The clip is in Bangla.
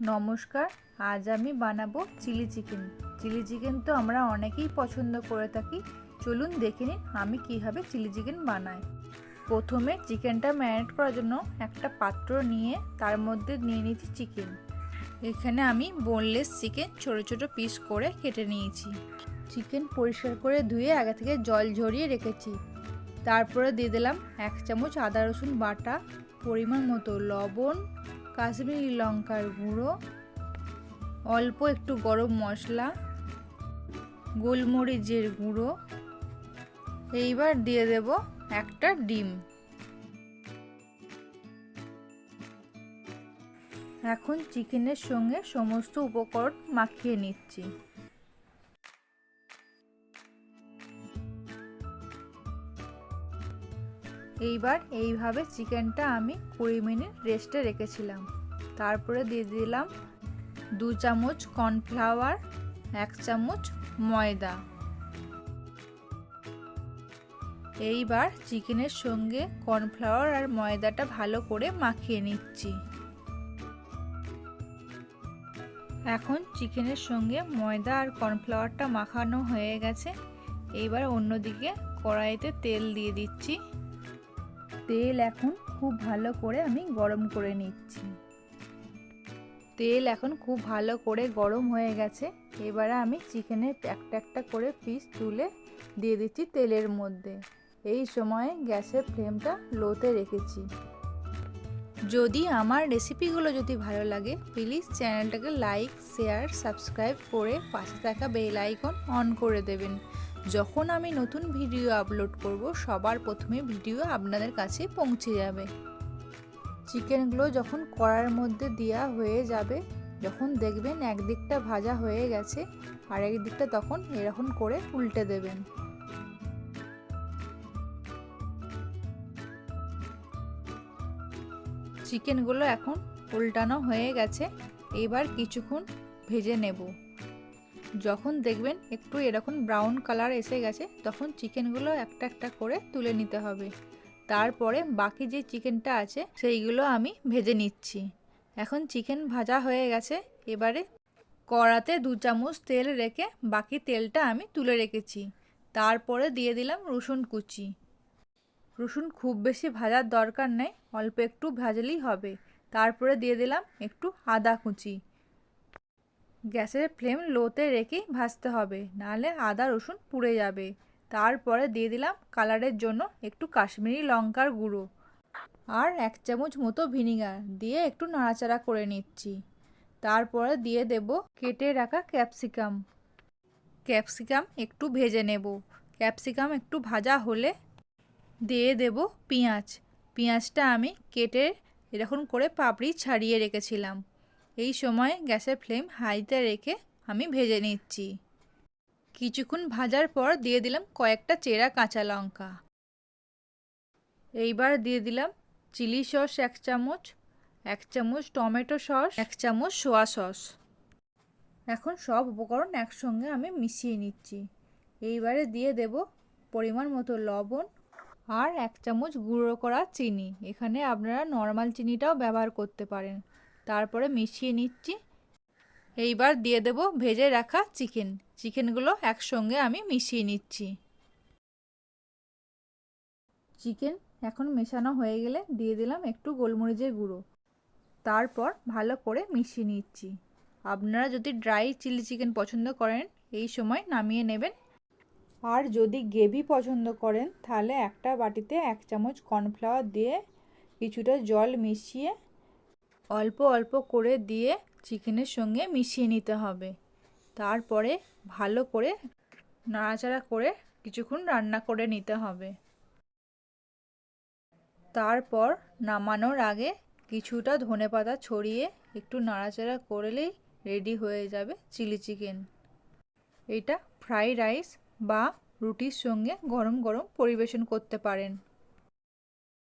নমস্কার, আজ আমি বানাবো চিলি চিকেন। চিলি চিকেন তো আমরা অনেকেই পছন্দ করে থাকি। চলুন দেখে নিন আমি কীভাবে চিলি চিকেন বানাই। প্রথমে চিকেনটা ম্যারিনেট করার জন্য একটা পাত্র নিয়ে তার মধ্যে নিয়ে নিয়েছি চিকেন। এখানে আমি বোনলেস চিকেন ছোট ছোট পিস করে কেটে নিয়েছি। চিকেন পরিষ্কার করে ধুয়ে আগে থেকে জল ঝরিয়ে রেখেছি। তারপরে দিয়ে দিলাম এক চামচ আদা রসুন বাটা, পরিমাণ মতো লবণ কাশ্মীরি লঙ্কার গুঁড়ো, অল্প একটু গরম মশলা, গোলমরিচের গুঁড়ো। এইবার দিয়ে দেব একটা ডিম। এখন চিকেনের সঙ্গে সমস্ত উপকরণ মাখিয়ে নিচ্ছি। এইবার এইভাবে চিকেনটা আমি কুড়ি মিনিট রেস্টে রেখেছিলাম। তারপরে দিয়ে দিলাম দু চামচ কর্নফ্লাওয়ার, এক চামচ ময়দা। এইবার চিকেনের সঙ্গে কর্নফ্লাওয়ার আর ময়দাটা ভালো করে মাখিয়ে নিচ্ছি। এখন চিকেনের সঙ্গে ময়দা আর কর্নফ্লাওয়ারটা মাখানো হয়ে গেছে। এইবার অন্যদিকে কড়াইতে তেল দিয়ে দিচ্ছি। তেল এখন খুব ভালো করে আমি গরম করে নিচ্ছি। তেল এখন খুব ভালো করে গরম হয়ে গেছে। এবারে আমি চিকেনের একটা একটা করে পিস তুলে দিয়ে দিচ্ছি তেলের মধ্যে। এই সময়ে গ্যাসের ফ্লেমটা লোতে রেখেছি। যদি আমার রেসিপিগুলো যদি ভালো লাগে প্লিজ চ্যানেলটাকে লাইক শেয়ার সাবস্ক্রাইব করে পাশে থাকা বেল আইকন অন করে দেবেন। যখন আমি নতুন ভিডিও আপলোড করব, সবার প্রথমে ভিডিও আপনাদের কাছে পৌঁছে যাবে। চিকেনগুলো যখন কড়ার মধ্যে দেওয়া হয়ে যাবে, যখন দেখবেন একদিকটা ভাজা হয়ে গেছে, আর একদিকটা তখন এরকম করে উল্টে দেবেন। চিকেনগুলো এখন উল্টানো হয়ে গেছে, এবার কিছুক্ষণ ভেজে নেব। যখন দেখবেন একটু এরকম ব্রাউন কালার এসে গেছে, তখন চিকেনগুলো একটা একটা করে তুলে নিতে হবে। তারপরে বাকি যে চিকেনটা আছে, সেইগুলো আমি ভেজে নিচ্ছি। এখন চিকেন ভাজা হয়ে গেছে, এবারে কড়াতে দু চামচ তেল রেখে বাকি তেলটা আমি তুলে রেখেছি। তারপরে দিয়ে দিলাম রসুন কুচি। রসুন খুব বেশি ভাজার দরকার নেই, অল্প একটু ভাজলেই হবে। তারপরে দিয়ে দিলাম একটু আদা কুচি। গ্যাসের ফ্লেম লোতে রেখেই ভাজতে হবে, নাহলে আদা, রসুন পুড়ে যাবে। তারপরে দিয়ে দিলাম কালারের জন্য একটু কাশ্মীরি লঙ্কার গুঁড়ো আর এক চামচ মতো ভিনিগার দিয়ে একটু নাড়াচাড়া করে নিচ্ছি। তারপরে দিয়ে দেব কেটে রাখা ক্যাপসিকাম। ক্যাপসিকাম একটু ভেজে নেব। ক্যাপসিকাম একটু ভাজা হলে দিয়ে দেব পেঁয়াজ। পেঁয়াজটা আমি কেটে এরকম করে পাপড়ি ছাড়িয়ে রেখেছিলাম। এই সময় গ্যাসের ফ্লেম হাইতে রেখে আমি ভেজে নিচ্ছি। কিছুক্ষণ ভাজার পর দিয়ে দিলাম কয়েকটা চেরা কাঁচা লঙ্কা। এইবার দিয়ে দিলাম চিলি সস এক চামচ এক চামচ টমেটো সস, এক চামচ সোয়া সস। এখন সব উপকরণ একসঙ্গে আমি মিশিয়ে নিচ্ছি। এইবারে দিয়ে দেব পরিমাণ মতো লবণ আর এক চামচ গুঁড়ো করা চিনি। এখানে আপনারা নর্মাল চিনিটাও ব্যবহার করতে পারেন। তারপরে মিশিয়ে নিচ্ছি। এইবার দিয়ে দেব ভেজে রাখা চিকেন। চিকেনগুলো একসঙ্গে আমি মিশিয়ে নিচ্ছি। চিকেন এখন মেশানো হয়ে গেলে দিয়ে দিলাম একটু গোলমরিচের গুঁড়ো। তারপর ভালো করে মিশিয়ে নিচ্ছি। আপনারা যদি ড্রাই চিলি চিকেন পছন্দ করেন, এই সময় নামিয়ে নেবেন। আর যদি গ্রেভি পছন্দ করেন, তাহলে একটা বাটিতে এক চামচ কর্নফ্লাওয়ার দিয়ে কিছুটা জল মিশিয়ে অল্প অল্প করে দিয়ে চিকেনের সঙ্গে মিশিয়ে নিতে হবে। তারপরে ভালো করে নাড়াচাড়া করে কিছুক্ষণ রান্না করে নিতে হবে। তারপর নামানোর আগে কিছুটা ধনে পাতা ছড়িয়ে একটু নাড়াচাড়া করলেই রেডি হয়ে যাবে চিলি চিকেন। এটা ফ্রাইড রাইস বা রুটির সঙ্গে গরম গরম পরিবেশন করতে পারেন।